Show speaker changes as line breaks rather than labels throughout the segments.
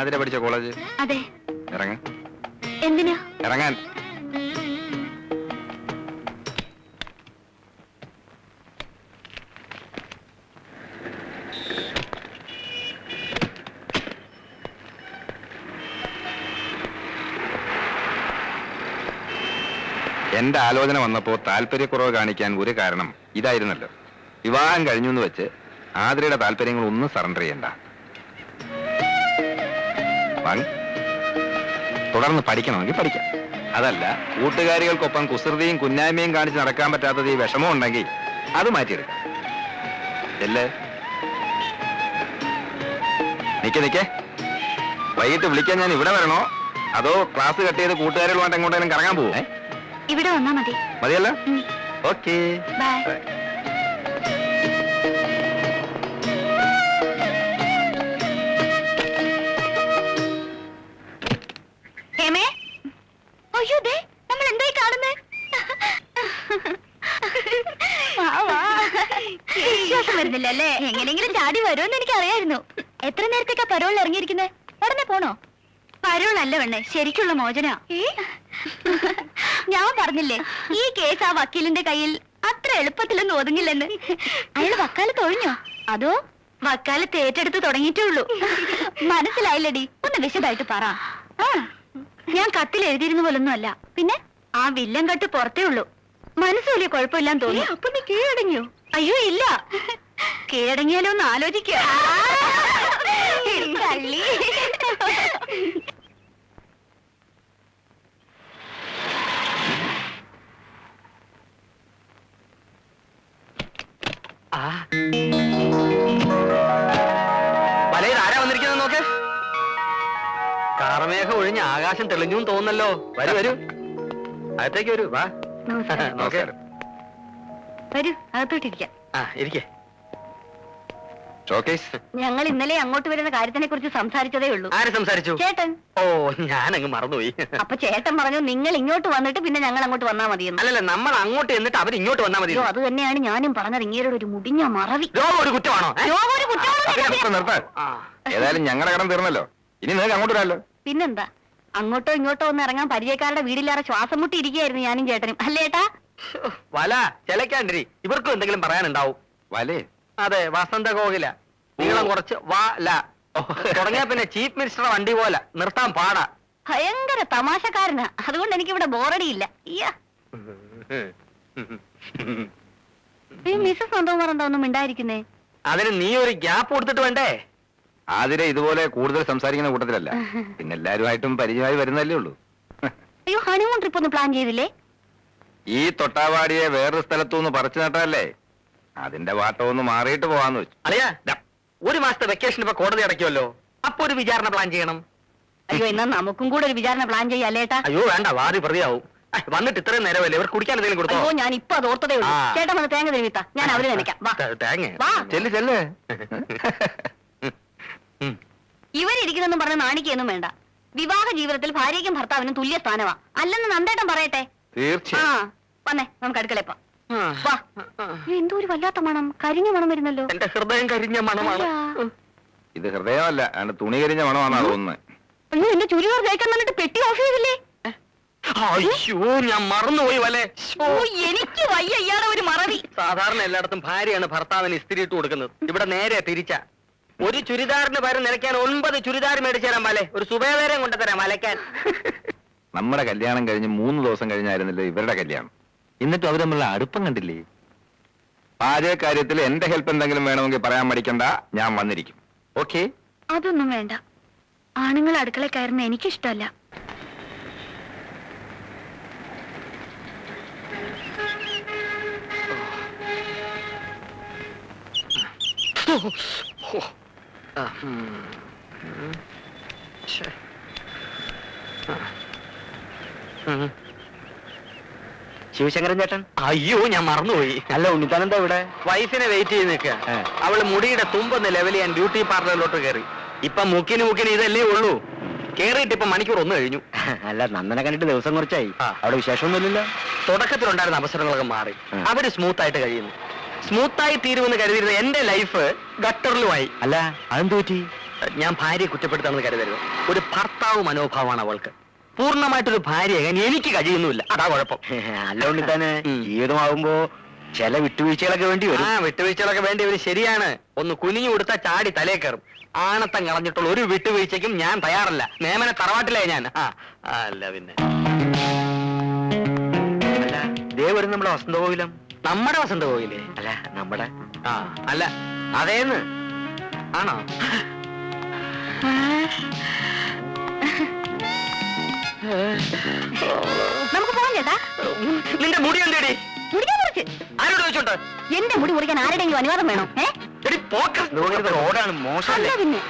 ആതിര പഠിച്ച കോളേജ്
അതെ.
ഇറങ്ങ.
എന്തിനാ?
ഇറങ്ങാൻ. എന്റെ ആലോചന വന്നപ്പോ താല്പര്യക്കുറവ് കാണിക്കാൻ ഒരു കാരണം ഇതായിരുന്നല്ലോ. വിവാഹം കഴിഞ്ഞു എന്ന് വെച്ച് ആതിരയുടെ താല്പര്യങ്ങൾ ഒന്നും സറണ്ടർ ചെയ്യണ്ട. വാങ്ങ്. തുടർന്ന് പഠിക്കണമെങ്കിൽ പഠിക്കാം. അതല്ല കൂട്ടുകാരികൾക്കൊപ്പം കുസൃതിയും കുന്നായ്മയും കാണിച്ച് നടക്കാൻ പറ്റാത്തത് ഈ വിഷമം ഉണ്ടെങ്കിൽ അത് മാറ്റിയെടുക്കാം. അല്ലേ നിക്ക് നിക്കേ. വൈകിട്ട് വിളിക്കാൻ ഞാൻ ഇവിടെ വരണോ? അതോ ക്ലാസ് കട്ട് ചെയ്ത് കൂട്ടുകാരികളുമായിട്ട് എങ്ങോട്ടെങ്കിലും കറങ്ങാൻ പോവോ? ഏ?
ഇവിടെ വന്നാ മതി.
മതിയല്ല? ഓക്കേ
ബൈ അയ്യോ ദേ നമ്മൾ എന്തായി കാണുന്നേ? വിശ്വാസം വരുന്നില്ല അല്ലേ എങ്ങനെയെങ്കിലും ചാടി വരുമെന്ന് എനിക്ക് അറിയായിരുന്നു എത്ര നേരത്തേക്കാ പരോളിൽ ഇറങ്ങിയിരിക്കുന്നത് ഉടനെ പോണോ? പരോളല്ല വേണേ ശരിക്കുള്ള മോചന. ഞാൻ പറഞ്ഞില്ലേ ഈ കേസ് ആ വക്കീലിന്റെ കയ്യിൽ അത്ര എളുപ്പത്തിലൊന്നും ഒതുങ്ങില്ലെന്ന്. അയാൾ വക്കാലത്ത് ഒഴിഞ്ഞോ? അതോ വക്കാലത്ത് ഏറ്റെടുത്ത് തുടങ്ങിയിട്ടേ ഉള്ളൂ. മനസ്സിലായില്ലടി ഒന്ന് വിശദമായിട്ട് പറ. ആ. ഞാൻ കത്തിൽ എഴുതിയിരുന്ന പോലൊന്നും അല്ല. പിന്നെ? ആ വില്ലൻ കട്ട് പുറത്തേ ഉള്ളൂ. മനസ്സ് വലിയ കുഴപ്പമില്ലാന്ന് തോന്നി അപ്പൊ നീ കീഴടങ്ങിയോ? അയ്യോ ഇല്ല. കീഴടങ്ങിയാലോ ഒന്ന് ആലോചിക്കുക.
കാർമേഘം ഒഴിഞ്ഞ് ആകാശം തെളിഞ്ഞു തോന്നല്ലോ വരൂ വരൂ. അകത്തേക്ക് വരൂ വാ. നോക്കേ
നമസ്കാരം.
വരൂ അകത്തോട്ടിരിക്കാം.
ആ ഇരിക്കേ.
ഷോക്കേസ്.
ഞങ്ങൾ ഇന്നലെ അങ്ങോട്ട് വരുന്ന കാര്യത്തിനെ കുറിച്ച് സംസാരിച്ചതേ ഉള്ളൂ.
ആര് സംസാരിച്ചു?
ചേട്ടൻ.
ഓ ഞാനങ്ങ് മറന്നുപോയി.
അപ്പൊ ചേട്ടൻ പറഞ്ഞു നിങ്ങൾ ഇങ്ങോട്ട് വന്നിട്ട് പിന്നെ ഞങ്ങൾ അങ്ങോട്ട് വന്നാ മതിയെന്ന്.
അല്ലല്ല നമ്മൾ അങ്ങോട്ട് എന്നിട്ട് അവർ ഇങ്ങോട്ട് വന്നാൽ മതി
അയ്യോ അത് തന്നെയാണ് ഞാനും പറഞ്ഞത് ഇങ്ങേരുടെ ഒരു മുടിഞ്ഞ മറവി.
രോഗം ഒരു കുറ്റമാണോ? ഏ?
രോഗം ഒരു കുറ്റമാണെന്ന്
നിർത്താൻ നിർത്താൻ
ആ.
ഏതായാലും ഞങ്ങളുടെ കടം തീർന്നല്ലോ. ഇനി നിങ്ങൾക്ക് അങ്ങോട്ട് വരാമല്ലോ.
പിന്നെന്താ? അങ്ങോട്ടോ ഇങ്ങോട്ടോ ഒന്ന് ഇറങ്ങാൻ പരിചയക്കാരുടെ വീടില്ലാതെ ശ്വാസം മുട്ടി ഇരിക്കുകയായിരുന്നു ഞാനും ചേട്ടനും. അല്ലേ ഏട്ടാ?
വല ചിലക്കാണ്ടിരി ഇവർക്കും എന്തെങ്കിലും പറയാനുണ്ടാവും.
വലേ?
അതെ വസന്ത കോകില നീളം കുറച്ച് വാ ല. തുടങ്ങിയ പിന്നെ ചീഫ് മിനിസ്റ്റർ വണ്ടി പോലെ. നിർത്താൻ പാടാ.
ഭയങ്കര തമാശക്കാരനാ. അതുകൊണ്ട് എനിക്ക് ഇവിടെ ബോറടിയില്ല ഇയ്യാ. ഈ മിസ്സസ് നന്ദകുമാർ എന്താ ഒന്നും മിണ്ടായിരിക്കുന്നേ
അതിന് നീ ഒരു ഗ്യാപ്പ് കൊടുത്തിട്ട് വേണ്ടേ?
ആതിരെ ഇതുപോലെ കൂടുതൽ സംസാരിക്കുന്ന കൂട്ടത്തിലല്ല. പിന്നെ എല്ലാരുമായിട്ടും പരിചയമായി വരുന്നല്ലേ ഉള്ളൂ.
അയ്യോ ഹണിമൂൺ ട്രിപ്പ് ഒന്ന് പ്ലാൻ ചെയ്തില്ലേ?
ഈ തൊട്ടാവാടിയെ വേറൊരു സ്ഥലത്തുനിന്ന് പറിച്ചു നട്ടല്ലേ അതിന്റെ വാട്ടമൊന്നും മാറിയിട്ട് പോവാന്ന് വെച്ചു.
അറിയാ ഒരു മാസത്തെ വെക്കേഷൻ ഇപ്പൊ കോടതി അടയ്ക്കുമല്ലോ. അപ്പൊ ഒരു വിചാരണ പ്ലാൻ ചെയ്യണം.
അയ്യോ എന്നാ നമുക്കും കൂടെ ഒരു വിചാരണ പ്ലാൻ ചെയ്യല്ലേട്ടാ.
അയ്യോ വേണ്ട വാതി പ്രതിയാവും. വന്നിട്ട് ഇത്രയും നേരമല്ലേ? ഇവർ കുടിക്കാൻ എന്തെങ്കിലും കൊടുത്തോ?
ഓ ഞാൻ ഇപ്പൊ അത് ഓർത്തതേ ഉള്ളൂ. ചേട്ടൻ വന്ന് തേങ്ങ തിരുവിത്ത. ഞാൻ അവർ നനയ്ക്കാം വാ.
തേങ്ങ?
വാ.
ചെല്ല് ചെല്ല്.
ഇവരിരിക്കുന്നെന്നും പറഞ്ഞ് നാണിക്കൊന്നും വേണ്ട. വിവാഹ ജീവിതത്തിൽ ഭാര്യയ്ക്കും ഭർത്താവിനും തുല്യ സ്ഥാനമാ. അല്ലെന്ന് നന്ദേട്ടൻ പറയട്ടെ. ആ വന്നേ നമുക്ക് അടുക്കളെ
ആ. ആ.
എന്തോ ഒരു വല്ലാത്ത മണം. കരിഞ്ഞ മണം വരുന്നല്ലോ
എന്റെ ഹൃദയം കരിഞ്ഞ മണമാണ്.
ഇത് ഹൃദയമല്ല തുണി കരിഞ്ഞ മണമാണ് തോന്നുന്നത്
അയ്യോ എന്റെ ചുരിദാർ തേക്കാൻ വന്നിട്ട് പെട്ടി ഓഫ് ചെയ്തില്ലേ?
അയ്യോ ഞാൻ മറന്നുപോയി വലേ.
ഓ എനിക്ക് വയ്യ ഇയാളെ ഒരു മറവി.
സാധാരണ എല്ലായിടത്തും ഭാര്യയാണ് ഭർത്താവിന് ഇസ്തിരി ഇട്ട് കൊടുക്കുന്നത്. ഇവിടെ നേരെ തിരിച്ച. ഒരു ചുരിദാറിന് പകരം നിലയ്ക്കാൻ ഒൻപത് ചുരിദാർ മേടിച്ചു തരാം ഒരു സുബേദരം കൊണ്ടുതരാം അലക്കാൻ
നമ്മുടെ കല്യാണം കഴിഞ്ഞ് മൂന്ന് ദിവസം കഴിഞ്ഞായിരുന്നില്ല ഇവരുടെ കല്യാണം? എന്നിട്ടും അവർ തമ്മിലുള്ള അടുപ്പം കണ്ടില്ലേ? പാചക കാര്യത്തിൽ എന്റെ ഹെൽപ്പ് എന്തെങ്കിലും വേണമെങ്കിൽ പറയാൻ മടിക്കണ്ട. ഞാൻ വന്നിരിക്കും. ഓക്കെ
അതൊന്നും വേണ്ട. ആണുങ്ങൾ അടുക്കള കയറുന്ന എനിക്കിഷ്ടമല്ല.
Oh.
ശിവശങ്കരൻ ചേട്ടൻ?
അയ്യോ ഞാൻ മറന്നുപോയി.
അല്ല ഉണ്ണിത്താനെന്താ ഇവിടെ?
വൈഫിനെ വെയിറ്റ് ചെയ്ത് നിൽക്കുക. അവൾ മുടിയുടെ തുമ്പൊന്ന് ലെവൽ ചെയ്യാൻ ബ്യൂട്ടി പാർലറിലോട്ട് കയറി. ഇപ്പൊ മുക്കിന് മുക്കിന് ഇതല്ലേ ഉള്ളൂ. കേറിയിട്ട് ഇപ്പൊ മണിക്കൂർ ഒന്ന് കഴിഞ്ഞു.
അല്ല നന്ദനെ കണ്ടിട്ട് ദിവസം കുറച്ചായി. അവിടെ വിശേഷമൊന്നുമില്ലല്ലോ.
തുടക്കത്തിലുണ്ടായിരുന്ന അവസരങ്ങളൊക്കെ മാറി. അവർ സ്മൂത്ത് ആയിട്ട് കഴിയുന്നു. സ്മൂത്തായി തീരുമെന്ന് കരുതിയിരുന്ന എന്റെ ലൈഫ് ഗട്ടറിലുമായി.
അല്ല അതെന്ത് പറ്റി?
ഞാൻ ഭാര്യയെ കുറ്റപ്പെടുത്താമെന്ന് കരുതരുത്. ഒരു ഭർത്താവ് മനോഭാവമാണ് അവൾക്ക്. പൂർണമായിട്ടൊരു ഭാര്യയാകാൻ എനിക്ക് കഴിയുന്നുമില്ല. അതാ കുഴപ്പം.
അല്ലോണ്ട്
തന്നെ.
ജീവിതമാകുമ്പോ ചില വിട്ടുവീഴ്ചകളൊക്കെ വേണ്ടി വരും.
ആ വിട്ടുവീഴ്ചകളൊക്കെ വേണ്ടി വരും. ശരിയാണ്. ഒന്ന് കുനിഞ്ഞു കൊടുത്ത ചാടി തലേ കയറും. ആണത്തം കളഞ്ഞിട്ടുള്ള ഒരു വിട്ടുവീഴ്ചയ്ക്കും ഞാൻ തയ്യാറല്ല. നേമനെ തറവാട്ടിലേ ഞാൻ. ആ അല്ല പിന്നെ.
അല്ല ദേ വരും നമ്മുടെ വസന്തകോവിലം
നമ്മുടെ വസന്ത പോയില്ലേ
അല്ല നമ്മുടെ.
ആ അല്ല അതേന്ന്. ആണോ?
നമുക്ക് പോകാം ചേട്ടാ.
നിന്റെ മുടി എന്തേടി?
മുറിക്കാൻ കുറച്ച്.
ആരോട് ചോദിച്ചോണ്ട്?
എന്റെ മുടി മുറിക്കാൻ ആരുടെയെങ്കിലും അനുവാദം വേണോ? ഏ?
എടി പോക്ക്
റോഡാണ്
അല്ല
മോശമല്ലേ?
പിന്നെ.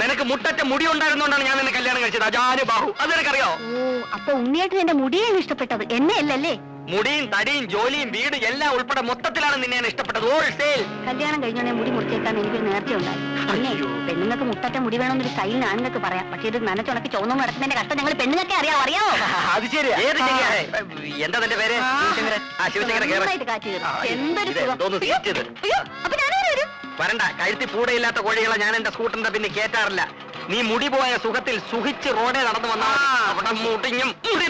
നിനക്ക് മുട്ടറ്റ മുടി ഉണ്ടായിരുന്നോണ്ടാണ് ഞാൻ നിന്നെ കല്യാണം കഴിച്ചത്. അജാനു ബാഹു. അത് നിനക്കറിയോ?
ഓ അപ്പൊ ഉണ്ണിയേട്ടൻ എന്റെ മുടിയാണ് ഇഷ്ടപ്പെട്ടത് എന്നെ അല്ലല്ലേ
മുടിയും തടിയും ജോലിയും വീടും എല്ലാം ഉൾപ്പെടെ മൊത്തത്തിലാണ് നിന്നെ ഞാൻ ഇഷ്ടപ്പെട്ടത്. ഹോൾസെയിൽ
കല്യാണം കഴിഞ്ഞോടെ മുടി മുറിച്ചേക്കാൻ എനിക്കൊരു നേർച്ച ഉണ്ടായി. പിന്നെ. പെണ്ണുങ്ങൾക്ക് മുട്ടറ്റ മുടി വേണമെന്നൊരു സ്റ്റൈലിന് ആണുങ്ങൾക്ക് പറയാം. പക്ഷെ ഇത് നനച്ചുണക്കി ചുവന്നു നടക്കുന്നതിന്റെ കഷ്ടം ഞങ്ങൾ പെണ്ണുങ്ങൾക്ക് അറിയാവോ? അറിയാവോ?
അത് ശരി. ഏത് എന്താ തന്റെ പേര്? വരണ്ട. കഴുത്തി പൂടയില്ലാത്ത കോഴികളെ ഞാൻ എന്റെ സ്കൂട്ടറിന്റെ പിന്നെ കേറ്റാറില്ല. നീ മുടി പോയ സുഖത്തിൽ സുഖിച്ച് റോഡേ നടന്നു വന്നാൽ അവിടെ മുടിഞ്ഞും മുടി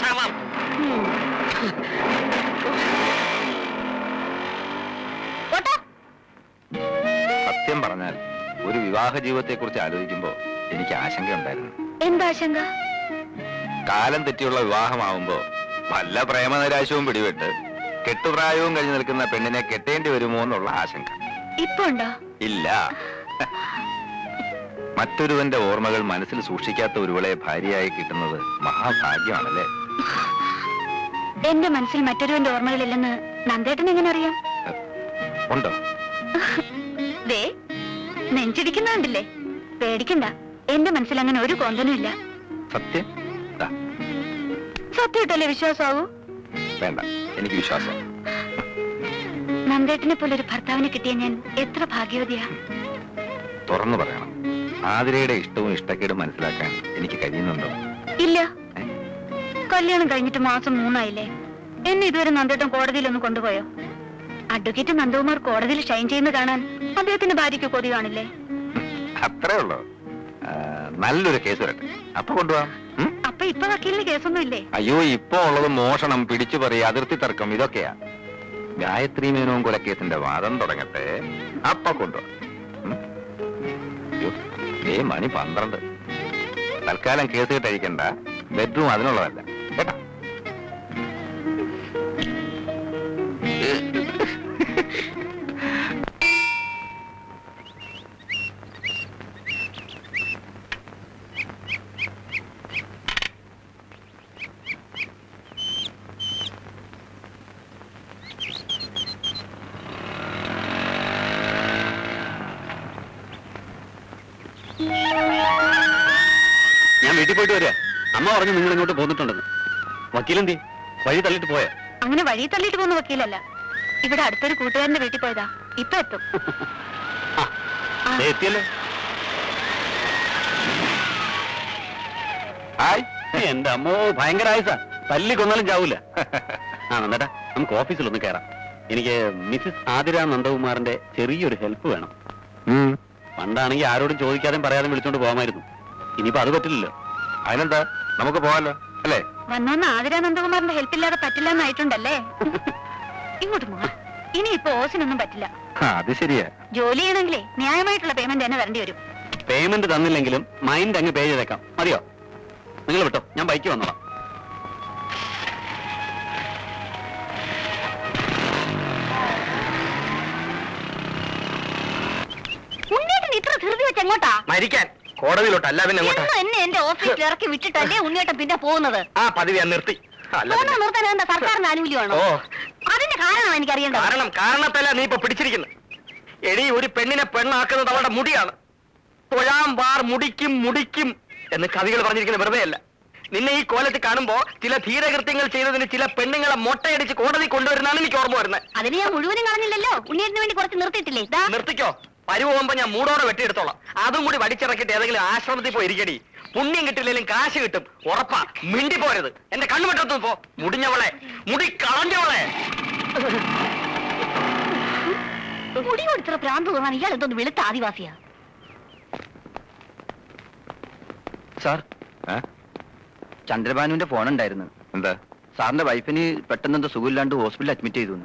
ശവം
സത്യം പറഞ്ഞാൽ ഒരു വിവാഹ ജീവിതത്തെ കുറിച്ച് ആലോചിക്കുമ്പോ എനിക്ക് ആശങ്കയുണ്ടായിരുന്നു.
എന്താ ആശങ്ക?
കാലം തെറ്റിയുള്ള വിവാഹമാവുമ്പോ വല്ല പ്രേമനിരാശവും പിടിപെട്ട് കെട്ടുപ്രായവും കഴിഞ്ഞു നിൽക്കുന്ന പെണ്ണിനെ കെട്ടേണ്ടി വരുമോ എന്നുള്ള ആശങ്ക.
ഇപ്പൊ ഉണ്ടോ?
ഇല്ല. മറ്റൊരുവന്റെ ഓർമ്മകൾ മനസ്സിൽ സൂക്ഷിക്കാത്ത ഒരുവളെ ഭാര്യയായി കിട്ടുന്നത് മഹാഭാഗ്യമാണല്ലേ?
എന്റെ മനസ്സിൽ മറ്റൊരുവന്റെ ഓർമ്മകളില്ലെന്ന് നന്ദേട്ടൻ എങ്ങനെ അറിയാം?
ഉണ്ടോ?
ദേ നെഞ്ചിടിക്കുന്നുണ്ടല്ലേ? പേടിക്കണ്ട. എന്റെ മനസ്സിൽ അങ്ങനെ ഒരു കോന്തനും ഇല്ല.
സത്യം?
സത്യമായിട്ടല്ലേ വിശ്വാസാവൂ?
വേണ്ട എനിക്ക് വിശ്വാസം.
നന്ദേട്ടനെ പോലെ ഒരു ഭർത്താവിനെ കിട്ടിയ ഞാൻ എത്ര ഭാഗ്യവതിയാ.
തുറന്നു പറയണം. ആതിരയുടെ ഇഷ്ടവും ഇഷ്ടക്കേടും മനസ്സിലാക്കാൻ എനിക്ക് കഴിയുന്നുണ്ടോ?
ഇല്ല? കല്യാണം കഴിഞ്ഞിട്ട് മാസം മൂന്നായില്ലേ? എന്നെ ഇതുവരെ നന്ദേട്ടം കോടതിയിൽ ഒന്ന് കൊണ്ടുപോയോ? അഡ്വക്കേറ്റ് നന്ദകുമാർ കോടതിയിൽ ഷൈൻ ചെയ്യുന്ന കാണാൻ അദ്ദേഹത്തിന്റെ ഭാര്യയ്ക്ക് കൊതി കാണില്ലേ?
അത്രേ ഉള്ളൂ. നല്ലൊരു കേസ് വരട്ടെ. അപ്പൊ കൊണ്ടുപോവാം?
അപ്പൊ ഇപ്പൊ വക്കീലിന് കേസൊന്നും ഇല്ലേ?
അയ്യോ ഇപ്പൊ ഉള്ളത് മോഷണം പിടിച്ചു പിടിച്ചുപറി അതിർത്തി തർക്കം ഇതൊക്കെയാ. ഗായത്രി മേനോൻ കൊലക്കേസിന്റെ വാദം തുടങ്ങട്ടെ. അപ്പൊ കൊണ്ടുപോവാം. മണി പന്ത്രണ്ട്. തൽക്കാലം കേസ് കേട്ടഴിക്കണ്ട. ബെഡ്റൂം അതിനുള്ളതല്ല.
ഞാൻ വീട്ടിൽ പോയിട്ട് വരിക അമ്മ പറഞ്ഞു നിങ്ങൾ ഇങ്ങോട്ട് പോന്നിട്ടുണ്ടെന്ന്. വക്കീലെന്തി? വഴി തള്ളിട്ട് പോയ?
അങ്ങനെ വഴി തള്ളിട്ട് പോകുന്ന വക്കീലല്ല. ഇവിടെ അടുത്തൊരു കൂട്ടുകാരന്റെ വീട്ടിൽ പോയതാ. ഇപ്പൊ എത്തും. ആ.
എത്തിയല്ലോ?
ഹായ്.
എന്റെ അമ്മോ ഭയങ്കര ആയുസ. തല്ലി കൊന്നാലും ചാവൂല. ആ നന്ദേട്ടാ നമുക്ക് ഓഫീസിൽ ഒന്ന് കയറാം എനിക്ക് മിസ്സിസ് ആതിര നന്ദകുമാറിന്റെ ചെറിയൊരു ഹെൽപ്പ് വേണം.
ഉം.
പണ്ടാണെങ്കിൽ ആരോടും ചോദിക്കാതെയും പറയാതെ വിളിച്ചോണ്ട് പോകാമായിരുന്നു ഇനിയിപ്പോ അത് പറ്റില്ലല്ലോ.
അതിനെന്താ? നമുക്ക് പോവാലോ അല്ലേ?
വന്നോന്ന് ആതിര നന്ദകുമാറിന്റെ ഹെൽപ്പ് ഇല്ലാതെ പറ്റില്ല എന്നായിട്ടുണ്ടല്ലേ ഇങ്ങോട്ട് പോവാ. ഇനി ഇപ്പൊ ഓസിനൊന്നും പറ്റില്ല.
അത് ശരിയാ.
ജോലി ചെയ്യണമെങ്കിലേ ന്യായമായിട്ടുള്ള പേയ്മെന്റ് തന്നെ വരേണ്ടി വരും.
പേയ്മെന്റ് തന്നില്ലെങ്കിലും മൈൻഡ് അങ്ങ് പേ ചെയ്തേക്കാം. മതിയോ? നിങ്ങൾ വിട്ടോ. ഞാൻ ബൈക്ക് വന്നോളാം.
ഇത്ര ധൃതി വെച്ചങ്ങോട്ടാ
മരിക്കാൻ. കോടതിയിലോട്ട് അല്ല പിന്നെ എങ്ങോട്ടാ?
എന്നും എന്നെ എന്റെ ഓഫീസിൽ ഇറക്കി വിട്ടിട്ടല്ലേ ഉണ്ണിയേട്ടൻ പിന്നെ പോകുന്നത്?
ആ പതിവ് ഞാൻ നിർത്തി. അല്ല
പോകുന്ന
പിന്നെ.
നിർത്താൻ എന്താ സർക്കാരിന് ആനുകൂല്യമാണോ?
ഓ.
അതിന്റെ കാരണം എനിക്ക് അറിയേണ്ടത്
കാരണം കാരണത്തല്ല നീ ഇപ്പൊ പിടിച്ചിരിക്കുന്നത് എടി ഒരു പെണ്ണിനെ പെണ്ണാക്കുന്നത് അവളുടെ മുടിയാണ്. തൊഴാം വാർ മുടിക്കും മുടിക്കും എന്ന് കവികൾ പറഞ്ഞിരിക്കുന്നത് വെറുതെ അല്ല. നിന്നെ ഈ കോലത്തിൽ കാണുമ്പോ ചില ധീരകൃത്യങ്ങൾ ചെയ്തതിന് ചില പെണ്ണുങ്ങളെ മൊട്ടയടിച്ച് കോടതി കൊണ്ടുവരുന്നതാണ് എനിക്ക് ഓർമ്മ വരുന്നത്.
അതിന് ഞാൻ മുഴുവനും കളഞ്ഞില്ലല്ലോ ഉണ്ണിയേട്ടന് വേണ്ടി കുറച്ച് നിർത്തിയിട്ടില്ലേ? ഇതാ
നിർത്തിക്കോ? പരുവുമ്പോ ഞാൻ മൂടോടെ വെട്ടിയെടുത്തോളാം. അതും കൂടി വടിച്ചിറക്കിട്ട് ഏതെങ്കിലും ആശ്രമത്തിൽ പോയി ഇരിക്കടി. പുണ്യം കിട്ടില്ലെങ്കിലും കാശ് കിട്ടും. ഉറപ്പാ. മിണ്ടി പോരുത്. എന്റെ കണ്ണു വെട്ടത്തു പോ. മുടിഞ്ഞവളെ. മുടി കളഞ്ഞവളെ.
മുടി കൊടുത്ത പ്രാന്ത് തോന്നാൻ ഇയാൾ എന്തോന്ന് വെളുത്ത ആദിവാസിയാ?
സാർ. ചന്ദ്രബാനുവിന്റെ ഫോൺ ഉണ്ടായിരുന്നു.
എന്താ?
സാറിന്റെ വൈഫിന് പെട്ടെന്ന് എന്തോ സുഖമില്ലാണ്ട് ഹോസ്പിറ്റലിൽ അഡ്മിറ്റ് ചെയ്തു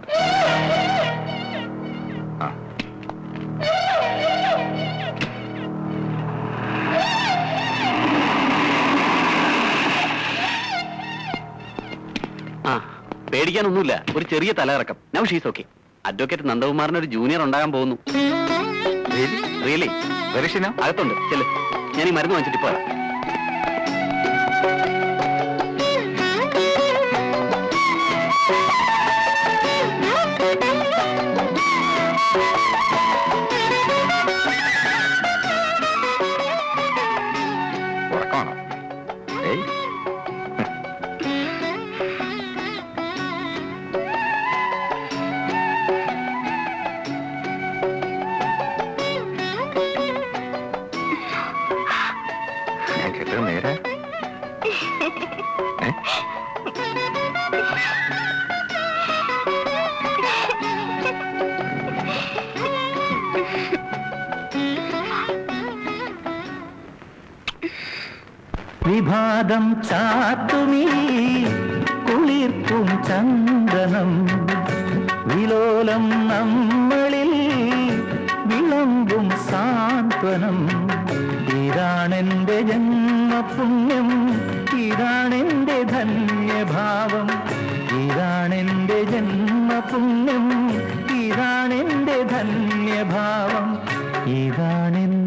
പേടിക്കാനൊന്നുമില്ല. ഒരു ചെറിയ തലകറക്കം. നൗ ഷീസ് ഓക്കെ അഡ്വക്കേറ്റ് നന്ദകുമാറിന് ഒരു ജൂനിയർ ഉണ്ടാകാൻ പോകുന്നു. റിയലി അകത്തുണ്ട്. ചെൽ ഞാൻ ഈ മരുന്ന് വാങ്ങിച്ചിട്ട് പോരാ.
വിഭാതം ചാത്തുമീ കുളിർക്കും ചന്ദനം. വിലോലം നമ്മളിൽ വിളമ്പും സാന്ത്വനം. ഇതാണെന്റെ ജന്മപുണ്യം ഇതാണെന്റെ ധന്യഭാവം. ഇതാണെന്റെ ജന്മപുണ്യം ഇതാണെന്റെ ധന്യഭാവം. ഇതാണെന്നും